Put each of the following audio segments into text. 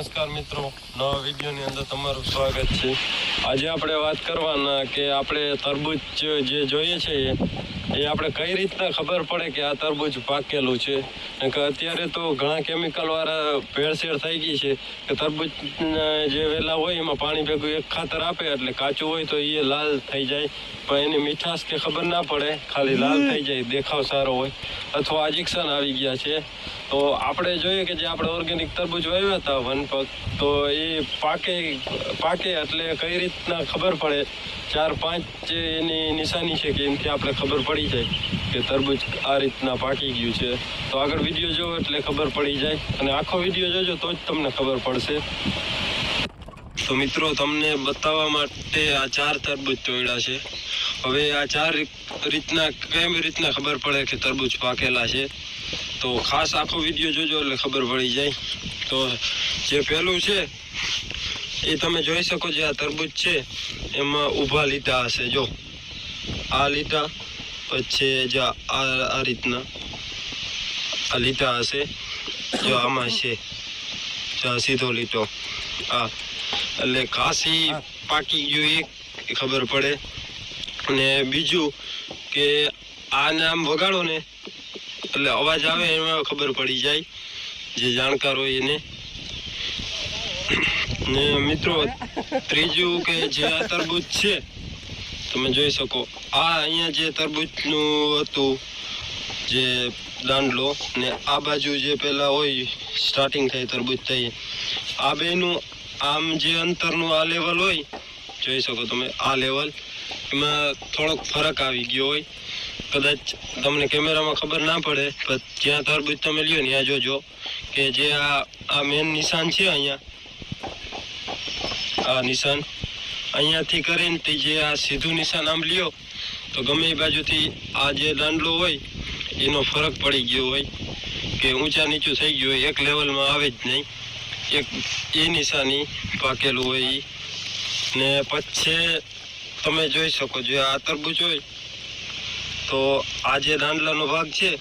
નમસ્કાર મિત્રો. નવા વિડીયોની અંદર તમારું સ્વાગત છે. આજે આપણે વાત કરવાના કે આપણે તરબૂચ જે જોઈએ છે એ આપણે કઈ રીતના ખબર પડે કે આ તરબૂચ પાકેલું છે? કે અત્યારે તો ઘણા કેમિકલવાળા ભેળસેળ થઈ ગઈ છે કે તરબૂચ જે વેલા હોય એમાં પાણી ભેગું એક ખાતર આપે એટલે કાચું હોય તો એ લાલ થઈ જાય. પણ એની મીઠાશ કે ખબર ના પડે ખાલી લાલ થઈ જાય દેખાવ સારો હોય. અથવા આજીક્ષણ આવી ગયા છે. તો આપણે જોઈએ કે જે આપણે ઓર્ગેનિક તરબૂચ વાવ્યા હતા વનપગ તો એ પાકે પાકે એટલે કઈ રીતના ખબર પડે? ચાર, પાંચ એની નિશાની છે કે એમથી આપણે ખબર પડી જાય કે તરબૂચ આ રીતના પાકી ગયું છે. તો આગળ વીડિયો જોવો એટલે ખબર પડી જાય. અને આખો વીડિયો જોજો તો જ તમને ખબર પડશે. તો મિત્રો, તમને બતાવવા માટે આ ચાર તરબૂચ તોડ્યા છે. હવે આ ચાર રીતના, કેમ રીતના ખબર પડે કે તરબૂચ પાકેલા છે? તો ખાસ આખો વીડિયો જોજો એટલે ખબર પડી જાય. તો જે પહેલું છે એ તમે જોઈ શકો જે આ તરબૂચ છે એમાં ઊભા લીટા હશે જો. આ લીટા પછી જે આ આ રીતના આ લીટા હશે જો આમાં છે. જો સીધો લીટો. આ એટલે કાશી પાકી ગયું એ ખબર પડે. અને બીજું કે આને આમ વગાડો ને એટલે અવાજ આવે એમાં ખબર પડી જાય. જે જાણકાર હોય એને. ને મિત્રો, ત્રીજું કે જે આ તરબૂચ છે, તમે જોઈ શકો. આ અહીંયા જે તરબૂચનું હતું, જે દાંડલો, ને આ બાજુ જે પેલા હોય સ્ટાર્ટિંગ થાય તરબૂચ થઈ. આ બેનું આમ જે અંતરનું આ લેવલ હોય, જોઈ શકો તમે આ લેવલ એમાં થોડોક ફરક આવી ગયો હોય. કદાચ તમને કેમેરામાં ખબર ના પડે, પણ જ્યાં તરબૂચ તમે લ્યો ત્યાં જોજો. કે જે આ આ મેન નિશાન છે અહીંયા. આ નિશાન. અહીંયાથી કરીને તે જે આ સીધું નિશાન આમ લ્યો, તો ગમે એ બાજુથી આ જે દાંડલો હોય, એનો ફરક પડી ગયો હોય, કે ઊંચા નીચું થઈ ગયું હોય, એક લેવલમાં આવે જ નહીં. એક, એ નિશાની પાકેલું હોય એ ને પછી તમે જોઈ શકો જો આ તરબૂચ હોય. તો આ જે દાંડલાનો ભાગ છે,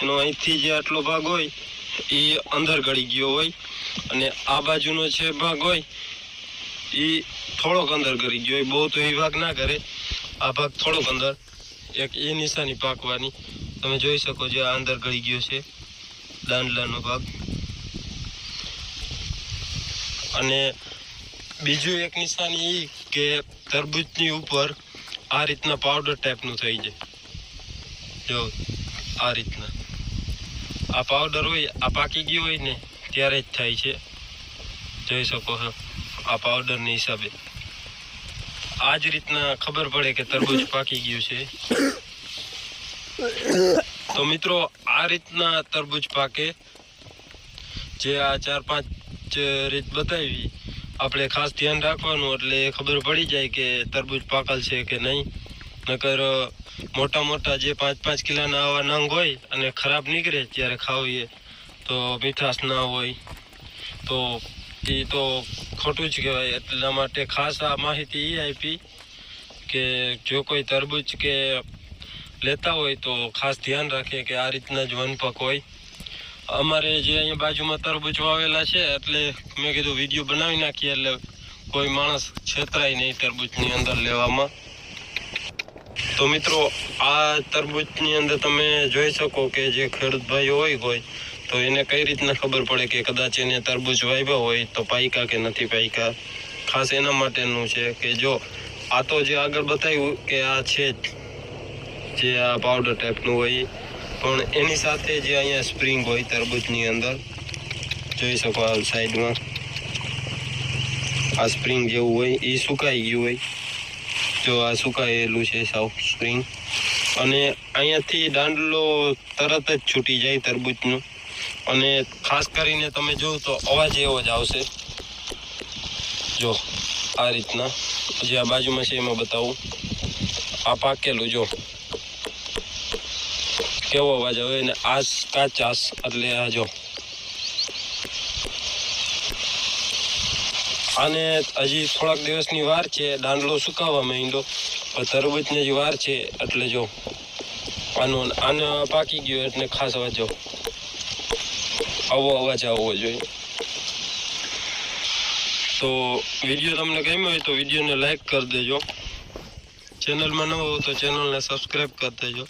એનો અહીંથી જે આટલો ભાગ હોય એ અંદર ગળી ગયો હોય અને આ બાજુનો જે ભાગ હોય, એ થોડોક અંદર ગળી ગયો હોય. બહુ તો એ ભાગ ના કરે આ ભાગ થોડોક અંદર એક એ નિશાની પાકવાની. તમે જોઈ શકો છો, આ અંદર ગળી ગયો છે, દાંડલાનો ભાગ. અને બીજું એક નિશાની એ કે તરબૂચની ઉપર આ રીતના પાવડર ટાઈપનું થઈ જાય. જો, આ રીતના. આ પાવડર હોય, આ પાકી ગયું હોય ને, ત્યારે જ થાય છે. જોઈ શકો છો, આ પાવડરની હિસાબે. આ જ રીતના ખબર પડે કે તરબૂચ પાકી ગયું છે. તો મિત્રો, આ રીતના તરબૂચ પાકે. જે આ ચાર પાંચ રીત બતાવી, આપણે ખાસ ધ્યાન રાખવાનું, એટલે ખબર પડી જાય કે તરબૂચ પાકલ છે કે નહીં. નકર મોટા મોટા જે પાંચ પાંચ કિલોના આવા નંગ હોય અને ખરાબ નીકળે ત્યારે ખાવીએ તો મીઠાશ ના હોય. તો એ તો ખોટું જ કહેવાય. એટલા માટે ખાસ આ માહિતી એ આપી કે જો કોઈ તરબૂચ કે લેતા હોય તો ખાસ ધ્યાન રાખે કે આ રીતના જ વનપક હોય. અમારે જે અહીંયા બાજુમાં તરબૂચ વાવેલા છે, એટલે મેં કીધું વીડિયો બનાવી નાખીએ એટલે કોઈ માણસ છેતરાય નહીં તરબૂચની અંદર લેવામાં. તો મિત્રો, આ તરબૂચની અંદર તમે જોઈ શકો કે જે ખેડૂત હોય હોય તો એને કઈ રીતના ખબર પડે કે કદાચ એને તરબૂચ વાવ્યા હોય તો પાયકા કે નથી પાયકા? ખાસ એના માટેનું છે કે જો, આ તો જે આગળ બતાવ્યું કે આ છે જ આ પાવડર ટાઈપનું હોય. પણ એની સાથે જે અહીંયા સ્પ્રિંગ હોય તરબૂચની અંદર, જોઈ શકો આ સાઈડમાં આ સ્પ્રિંગ જેવું હોય એ સુકાઈ ગયું હોય. જો આ સુકાયેલું છે સાવ સ્પ્રિંગ અને અહીંયાથી દાંડલો તરત જ છૂટી જાય તરબૂચનું. અને ખાસ કરીને તમે જુઓ તો અવાજ એવો જ આવશે. જો આ રીતના. જે આ બાજુમાં છે એમાં બતાવું. આ પાકેલું, જો. કેવો અવાજ આવે અને આસ કાચાસ એટલે આ જો. આને હજી થોડાક દિવસની વાર છે, દાંડલો સુકાવા માંડ્યો. પણ તરબૂચને જ વાર છે, એટલે જો આનો આને પાકી ગયો એટલે ખાસ જો આવો અવાજ આવવો જોઈએ. તો વીડિયો તમને ગમ્યો હોય તો વિડીયોને લાઈક કરી દેજો. ચેનલમાં ન હોય તો ચેનલને સબસ્ક્રાઈબ કરી દેજો.